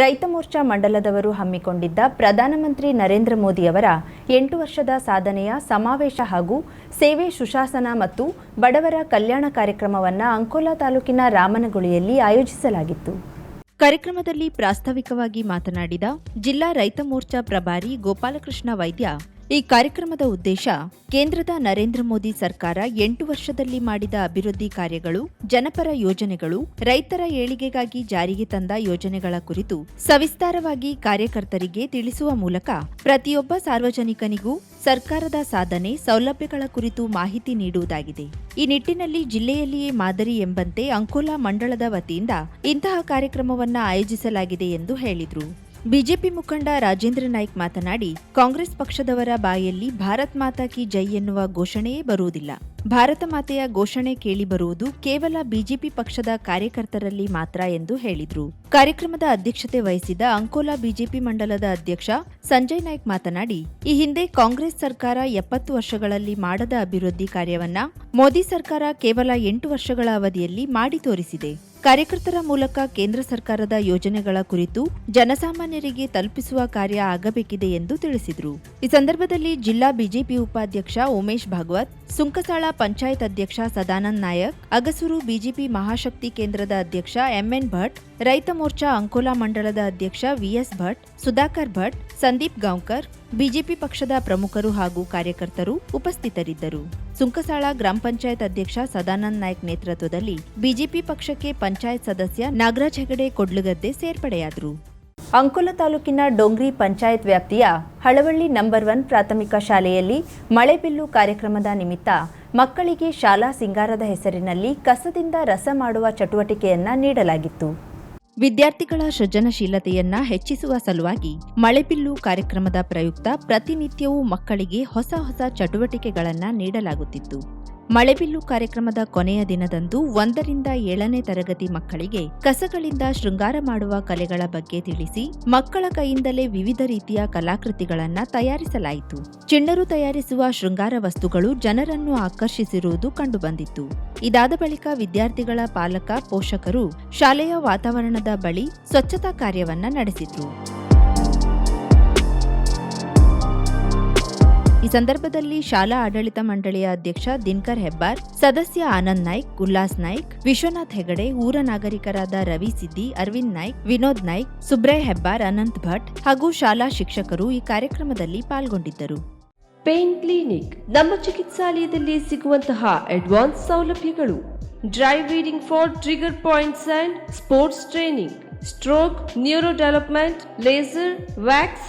ರೈತ ಮೋರ್ಚಾ ಮಂಡಲದವರು ಹಮ್ಮಿಕೊಂಡಿದ್ದ ಪ್ರಧಾನಮಂತ್ರಿ ನರೇಂದ್ರ ಮೋದಿಯವರ ಎಂಟು ವರ್ಷದ ಸಾಧನೆಯ ಸಮಾವೇಶ ಹಾಗೂ ಸೇವೆ ಸುಶಾಸನ ಮತ್ತು ಬಡವರ ಕಲ್ಯಾಣ ಕಾರ್ಯಕ್ರಮವನ್ನು ಅಂಕೋಲಾ ತಾಲೂಕಿನ ರಾಮನಗುಳಿಯಲ್ಲಿ ಆಯೋಜಿಸಲಾಗಿತ್ತು. ಕಾರ್ಯಕ್ರಮದಲ್ಲಿ ಪ್ರಾಸ್ತಾವಿಕವಾಗಿ ಮಾತನಾಡಿದ ಜಿಲ್ಲಾ ರೈತ ಮೋರ್ಚಾ ಪ್ರಭಾರಿ ಗೋಪಾಲಕೃಷ್ಣ ವೈದ್ಯ ಈ ಕಾರ್ಯಕ್ರಮದ ಉದ್ದೇಶ ಕೇಂದ್ರದ ನರೇಂದ್ರ ಮೋದಿ ಸರ್ಕಾರ ಎಂಟು ವರ್ಷದಲ್ಲಿ ಮಾಡಿದ ಅಭಿವೃದ್ಧಿ ಕಾರ್ಯಗಳು, ಜನಪರ ಯೋಜನೆಗಳು, ರೈತರ ಏಳಿಗೆಗಾಗಿ ಜಾರಿಗೆ ತಂದ ಯೋಜನೆಗಳ ಕುರಿತು ಸವಿಸ್ತಾರವಾಗಿ ಕಾರ್ಯಕರ್ತರಿಗೆ ತಿಳಿಸುವ ಮೂಲಕ ಪ್ರತಿಯೊಬ್ಬ ಸಾರ್ವಜನಿಕನಿಗೂ ಸರ್ಕಾರದ ಸಾಧನೆ, ಸೌಲಭ್ಯಗಳ ಕುರಿತು ಮಾಹಿತಿ ನೀಡುವುದಾಗಿದೆ. ಈ ನಿಟ್ಟಿನಲ್ಲಿ ಜಿಲ್ಲೆಯಲ್ಲಿಯೇ ಮಾದರಿ ಎಂಬಂತೆ ಅಂಕೋಲಾ ಮಂಡಳದ ವತಿಯಿಂದ ಇಂತಹ ಕಾರ್ಯಕ್ರಮವನ್ನು ಆಯೋಜಿಸಲಾಗಿದೆ ಎಂದು ಹೇಳಿದರು. ಬಿಜೆಪಿ ಮುಖಂಡ ರಾಜೇಂದ್ರ ನಾಯ್ಕ್ ಮಾತನಾಡಿ, ಕಾಂಗ್ರೆಸ್ ಪಕ್ಷದವರ ಬಾಯಲ್ಲಿ ಭಾರತ್ ಮಾತಾ ಕಿ ಜೈ ಎನ್ನುವ ಘೋಷಣೆಯೇ ಬರುವುದಿಲ್ಲ. ಭಾರತ ಮಾತೆಯ ಘೋಷಣೆ ಕೇಳಿ ಬರುವುದು ಕೇವಲ ಬಿಜೆಪಿ ಪಕ್ಷದ ಕಾರ್ಯಕರ್ತರಲ್ಲಿ ಮಾತ್ರ ಎಂದು ಹೇಳಿದ್ರು. ಕಾರ್ಯಕ್ರಮದ ಅಧ್ಯಕ್ಷತೆ ವಹಿಸಿದ ಅಂಕೋಲಾ ಬಿಜೆಪಿ ಮಂಡಲದ ಅಧ್ಯಕ್ಷ ಸಂಜಯ್ ನಾಯ್ಕ್ ಮಾತನಾಡಿ, ಈ ಹಿಂದೆ ಕಾಂಗ್ರೆಸ್ ಸರ್ಕಾರ ಎಪ್ಪತ್ತು ವರ್ಷಗಳಲ್ಲಿ ಮಾಡದ ಅಭಿವೃದ್ಧಿ ಕಾರ್ಯವನ್ನ ಮೋದಿ ಸರ್ಕಾರ ಕೇವಲ ಎಂಟು ವರ್ಷಗಳ ಅವಧಿಯಲ್ಲಿ ಮಾಡಿ ತೋರಿಸಿದೆ. ಕಾರ್ಯಕರ್ತರ ಮೂಲಕ ಕೇಂದ್ರ ಸರ್ಕಾರದ ಯೋಜನೆಗಳ ಕುರಿತು ಜನಸಾಮಾನ್ಯರಿಗೆ ತಲುಪಿಸುವ ಕಾರ್ಯ ಆಗಬೇಕಿದೆ ಎಂದು ತಿಳಿಸಿದರು. ಈ ಸಂದರ್ಭದಲ್ಲಿ ಜಿಲ್ಲಾ ಬಿಜೆಪಿ ಉಪಾಧ್ಯಕ್ಷ ಉಮೇಶ್ ಭಾಗವತ್ ಸುಂಕಸಾಳ ಪಂಚಾಯತ್ ಅಧ್ಯಕ್ಷ ಸದಾನಂದ್ ನಾಯಕ್, ಅಗಸೂರು ಬಿಜೆಪಿ ಮಹಾಶಕ್ತಿ ಕೇಂದ್ರದ ಅಧ್ಯಕ್ಷ ಎಂಎನ್ ಭಟ್, ರೈತ ಮೋರ್ಚಾ ಅಂಕೋಲಾ ಮಂಡಳದ ಅಧ್ಯಕ್ಷ ವಿಎಸ್ ಭಟ್, ಸುಧಾಕರ್ ಭಟ್, ಸಂದೀಪ್ ಗಾಂವ್ಕರ್, ಬಿಜೆಪಿ ಪಕ್ಷದ ಪ್ರಮುಖರು ಹಾಗೂ ಕಾರ್ಯಕರ್ತರು ಉಪಸ್ಥಿತರಿದ್ದರು. ಸುಂಕಸಾಳ ಗ್ರಾಮ ಪಂಚಾಯತ್ ಅಧ್ಯಕ್ಷ ಸದಾನಂದ್ ನಾಯ್ಕ್ ನೇತೃತ್ವದಲ್ಲಿ ಬಿಜೆಪಿ ಪಕ್ಷಕ್ಕೆ ಪಂಚಾಯತ್ ಸದಸ್ಯ ನಾಗರಾಜ್ ಹೆಗಡೆ ಕೊಡ್ಲುಗದ್ದೆ ಸೇರ್ಪಡೆಯಾದರು. ಅಂಕೋಲ ತಾಲೂಕಿನ ಡೊಂಗ್ರಿ ಪಂಚಾಯತ್ ವ್ಯಾಪ್ತಿಯ ಹಳವಳ್ಳಿ ನಂಬರ್ ಒನ್ ಪ್ರಾಥಮಿಕ ಶಾಲೆಯಲ್ಲಿ ಮಳೆಬಿಲ್ಲು ಕಾರ್ಯಕ್ರಮದ ನಿಮಿತ್ತ ಮಕ್ಕಳಿಗೆ ಶಾಲಾ ಸಿಂಗಾರದ ಹೆಸರಿನಲ್ಲಿ ಕಸದಿಂದ ರಸ ಮಾಡುವ ಚಟುವಟಿಕೆಯನ್ನ ನೀಡಲಾಗಿತ್ತು. ವಿದ್ಯಾರ್ಥಿಗಳ ಸೃಜನಶೀಲತೆಯನ್ನ ಹೆಚ್ಚಿಸುವ ಸಲುವಾಗಿ ಮಳೆಬಿಲ್ಲು ಕಾರ್ಯಕ್ರಮದ ಪ್ರಯುಕ್ತ ಪ್ರತಿನಿತ್ಯವೂ ಮಕ್ಕಳಿಗೆ ಹೊಸ ಹೊಸ ಚಟುವಟಿಕೆಗಳನ್ನ ನೀಡಲಾಗುತ್ತಿತ್ತು. ಮಳೆಬಿಲ್ಲು ಕಾರ್ಯಕ್ರಮದ ಕೊನೆಯ ದಿನದಂದು ಒಂದರಿಂದ ಏಳನೇ ತರಗತಿ ಮಕ್ಕಳಿಗೆ ಕಸಗಳಿಂದ ಶೃಂಗಾರ ಮಾಡುವ ಕಲೆಗಳ ಬಗ್ಗೆ ತಿಳಿಸಿ ಮಕ್ಕಳ ಕೈಯಿಂದಲೇ ವಿವಿಧ ರೀತಿಯ ಕಲಾಕೃತಿಗಳನ್ನು ತಯಾರಿಸಲಾಯಿತು. ಚಿಣ್ಣರು ತಯಾರಿಸುವ ಶೃಂಗಾರ ವಸ್ತುಗಳು ಜನರನ್ನು ಆಕರ್ಷಿಸಿರುವುದು ಕಂಡುಬಂದಿತ್ತು. ಇದಾದ ಬಳಿಕ ವಿದ್ಯಾರ್ಥಿಗಳ ಪಾಲಕ ಪೋಷಕರು ಶಾಲೆಯ ವಾತಾವರಣದ ಬಳಿ ಸ್ವಚ್ಛತಾ ಕಾರ್ಯವನ್ನ ನಡೆಸಿದ್ರು. ಈ ಸಂದರ್ಭದಲ್ಲಿ ಶಾಲಾ ಆಡಳಿತ ಮಂಡಳಿಯ ಅಧ್ಯಕ್ಷ ದಿನಕರ್ ಹೆಬ್ಬಾರ್, ಸದಸ್ಯ ಆನಂದ್ ನಾಯ್ಕ್, ಉಲ್ಲಾಸ್ ನಾಯ್ಕ್, ವಿಶ್ವನಾಥ್ ಹೆಗಡೆ, ಊರ ನಾಗರಿಕರಾದ ರವಿ ಸಿದ್ದಿ, ಅರವಿಂದ್ ನಾಯ್ಕ್, ವಿನೋದ್ ನಾಯ್ಕ್ ಸುಬ್ರಯ್ ಹೆಬ್ಬಾರ್, ಅನಂತ್ ಭಟ್ ಹಾಗೂ ಶಾಲಾ ಶಿಕ್ಷಕರು ಈ ಕಾರ್ಯಕ್ರಮದಲ್ಲಿ ಪಾಲ್ಗೊಂಡಿದ್ದರು. ಪೇನ್ ಕ್ಲಿನಿಕ್ ನಮ್ಮ ಚಿಕಿತ್ಸಾಲಯದಲ್ಲಿ ಸಿಗುವಂತಹ ಅಡ್ವಾನ್ಸ್ ಸೌಲಭ್ಯಗಳು. Dry reading for trigger points and sports training. Stroke neuro development laser, wax